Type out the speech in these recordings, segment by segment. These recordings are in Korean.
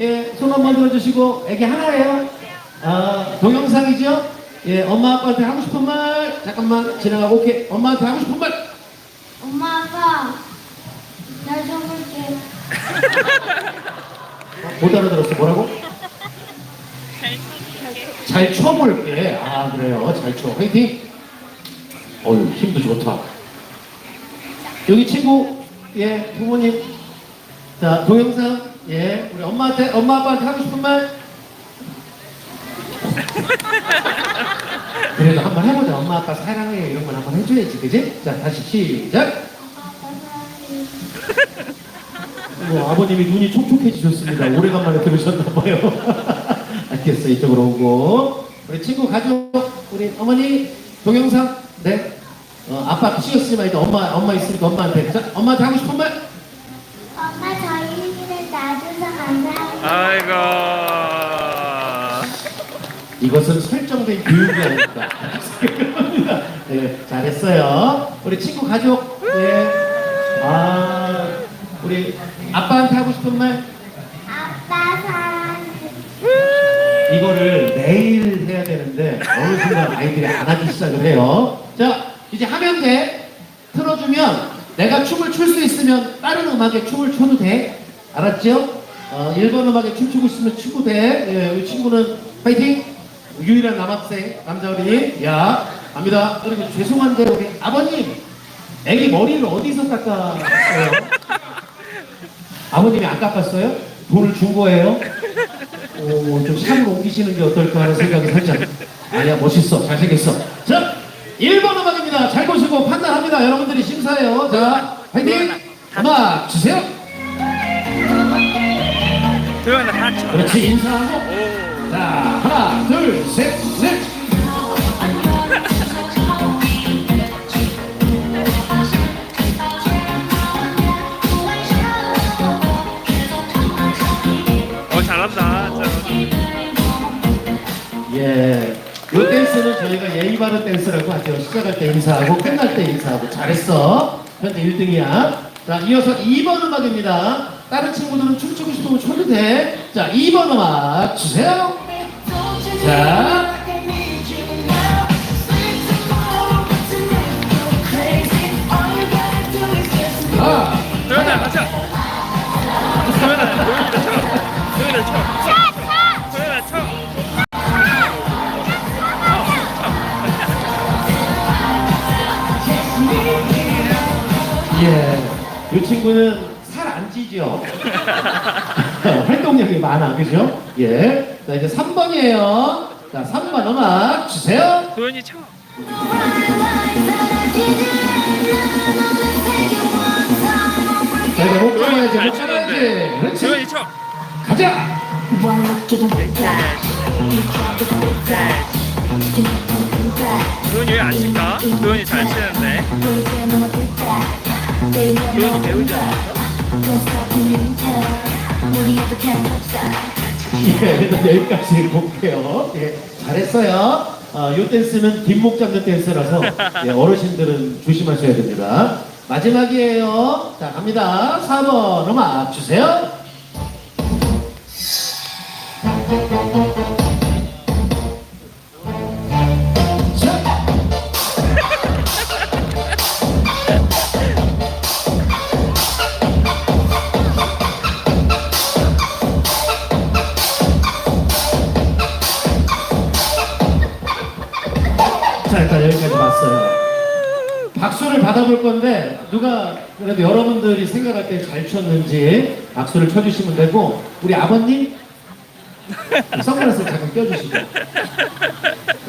예, 손 한번 들어주시고 애기 하나예요. 아, 동영상이죠? 예, 엄마 아빠한테 하고 싶은 말 잠깐만 지나가고 오케이. 엄마한테 하고 싶은 말. 엄마 아빠 날 줘볼게 못 알아들었어. 뭐라고? 잘 쳐볼게. 아 그래요. 잘 쳐. 화이팅. 어유 힘도 좋다. 여기 친구 예 부모님 자 동영상 예 우리 엄마한테 엄마 아빠한테 하고 싶은 말. 그래도 한번 해보자. 엄마 아빠 사랑해 이런 건 한번 해줘야지, 그지? 자 다시 시작. 뭐 아버님이 눈이 촉촉해지셨습니다. 오래간만에 들으셨나봐요. 알겠어, 이쪽으로 오고. 우리 친구 가족, 우리 어머니, 동영상, 네. 어, 아빠 신경 쓰지 말고 엄마, 엄마 있으니까 엄마한테. 자, 엄마한테 하고 싶은 말? 아이고. 이것은 설정된 교육이 아닐까. 네, 잘했어요. 우리 친구 가족, 네. 아, 우리 아빠한테 하고 싶은 말? 아빠 사랑해 이거를 매일 해야 되는데 어느 순간 아이들이 안 하기 시작을 해요. 자, 이제 하면 돼. 틀어주면 내가 춤을 출 수 있으면 다른 음악에 춤을 춰도 돼. 알았죠? 어, 1번 음악에 춤추고 있으면 추고 돼. 예, 우리 친구는 파이팅! 유일한 남학생, 남자 어린이. 야, 갑니다. 그리고 죄송한데 우리 아버님, 애기 머리를 어디서 깎았어요? 아버님이 안 깎았어요? 돈을 준 거예요? 오, 좀 샵으로 옮기시는 게 어떨까 하는 생각이 살짝. 아니야, 멋있어. 잘생겼어. 자, 1번 음악입니다. 잘 보시고 판단합니다. 여러분들이 심사해요. 자, 화이팅! 음악 주세요. 도현아 같이. 그렇지, 인사하고. 오. 자, 하나, 둘, 셋, 넷. 어 잘한다. 저. 예. 요 댄스는 저희가 예의 바른 댄스라고 하죠. 시작할 때 인사하고 끝날 때 인사하고 잘했어. 현재 1등이야. 자, 이어서 2번 음악입니다. 다른 친구들은 춤추고 싶으면 춰도 돼. 자, 2번 음악 주세요. 자. 아, 도현아 같이. 도현아 도현이를 쳐. 도현이를 쳐. 도현아 쳐. 예. 이 친구는 찌죠? 활동량이 많아, 그죠? 예. 자, 이제 3번이에요. 자, 3번 음악 주세요. 도현이 쳐. 자, 이제 못잘 못. 치는데. 그렇지. 도현이 쳐. 가자! 도현이 왜 안 칠까? 도현이 잘 치는데. 도현이 배우지 않았어? 예, 일단 여기까지 볼게요. 예, 잘했어요. 어, 요 댄스는 뒷목 잡는 댄스라서 예, 어르신들은 조심하셔야 됩니다. 마지막이에요. 자, 갑니다. 4번 음악 주세요. 받아볼 건데 누가 그래도 여러분들이 생각할 때 잘 쳤는지 박수를 쳐주시면 되고 우리 아버님 선글라스 잠깐 껴주시고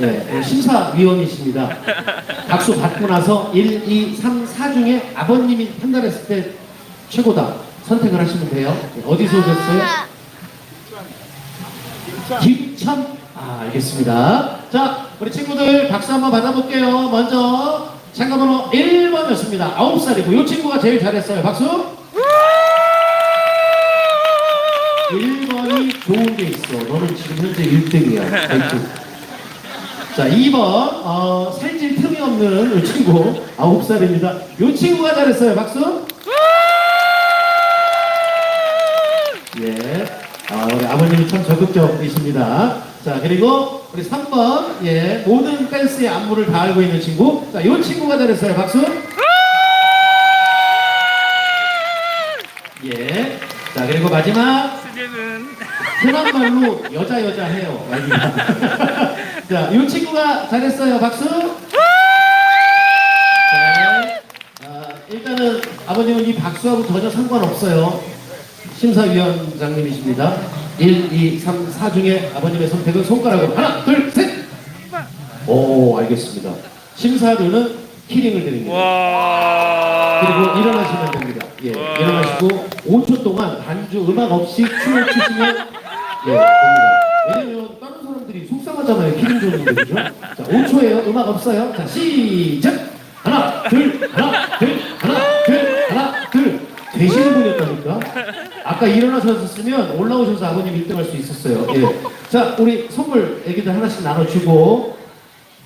예, 심사위원이십니다. 박수 받고 나서 1, 2, 3, 4 중에 아버님이 판단했을 때 최고다 선택을 하시면 돼요. 예, 어디서 오셨어요? 김천? 아, 알겠습니다. 자, 우리 친구들 박수 한번 받아볼게요. 먼저 참가번호 1번이었습니다. 9살이고, 이 친구가 제일 잘했어요. 박수! 1번이 좋은 게 있어. 너는 지금 현재 1등이야. 자, 2번, 어, 살찔 틈이 없는 이 친구, 9살입니다. 이 친구가 잘했어요. 박수! 예. 아, 우리 아버님이 참 적극적이십니다. 자, 그리고 우리 3번, 예, 모든 댄스의 안무를 다 알고 있는 친구. 자, 이 친구가 잘했어요. 박수. 예. 자, 그리고 마지막. 흔한 말로 여자 여자 해요. 여기가. 자, 이 친구가 잘했어요. 박수. 네. 아, 일단은 아버님은 이 박수하고 전혀 상관없어요. 심사위원장님이십니다. 1, 2, 3, 4 중에 아버님의 선택은 손가락으로 하나, 둘, 셋. 오, 알겠습니다. 심사료는 키링을 드립니다. 와. 그리고 일어나시면 됩니다. 예, 와. 일어나시고 5초 동안 반주 음악 없이 춤을 추시면 예, 됩니다. 왜냐면 다른 사람들이 속상하잖아요. 기분 좋은데 그죠? 자, 5초예요. 음악 없어요. 자, 시작. 하나, 둘, 하나, 둘, 하나, 둘, 하나, 둘. 되시는 분이었다니까. 아까 일어나셨으면 올라오셔서 아버님 1등 할 수 있었어요. 예. 자, 우리 선물 애기들 하나씩 나눠주고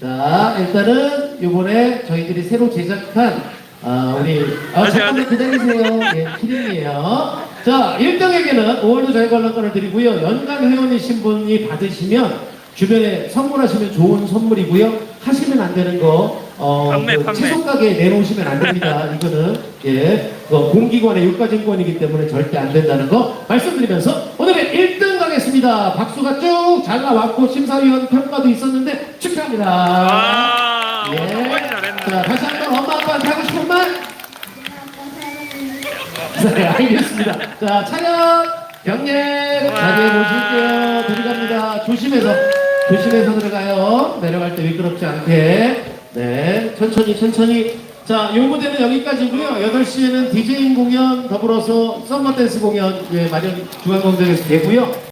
자, 일단은 이번에 저희들이 새로 제작한 아, 우리 아, 잠깐만 기다리세요. 예, 키링이에요. 자, 1등에게는 5월도 저희 관람권을 드리고요. 연간 회원이신 분이 받으시면 주변에 선물하시면 좋은 선물이고요. 하시면 안 되는 거 어, 판매, 그 판매. 채소 가게에 내놓으시면 안 됩니다. 이거는 예, 그 공기관의 유가증권이기 때문에 절대 안 된다는 거 말씀드리면서 오늘의 1등 가겠습니다. 박수가 쭉 잘 나왔고 심사위원 평가도 있었는데 축하합니다. 와. 예. 정말 잘했네. 자, 다시 한 번 엄마 아빠한테 하고 싶은 말? 네, 알겠습니다. 자, 차렷, 경례, 자리에 모실게요. 들어갑니다. 조심해서, 조심해서 들어가요. 내려갈 때 미끄럽지 않게. 네, 천천히, 천천히. 자, 요 무대는 여기까지고요 8시에는 디제잉 공연 더불어서 썸머 댄스 공연 예, 마련 중앙공장에서 되고요.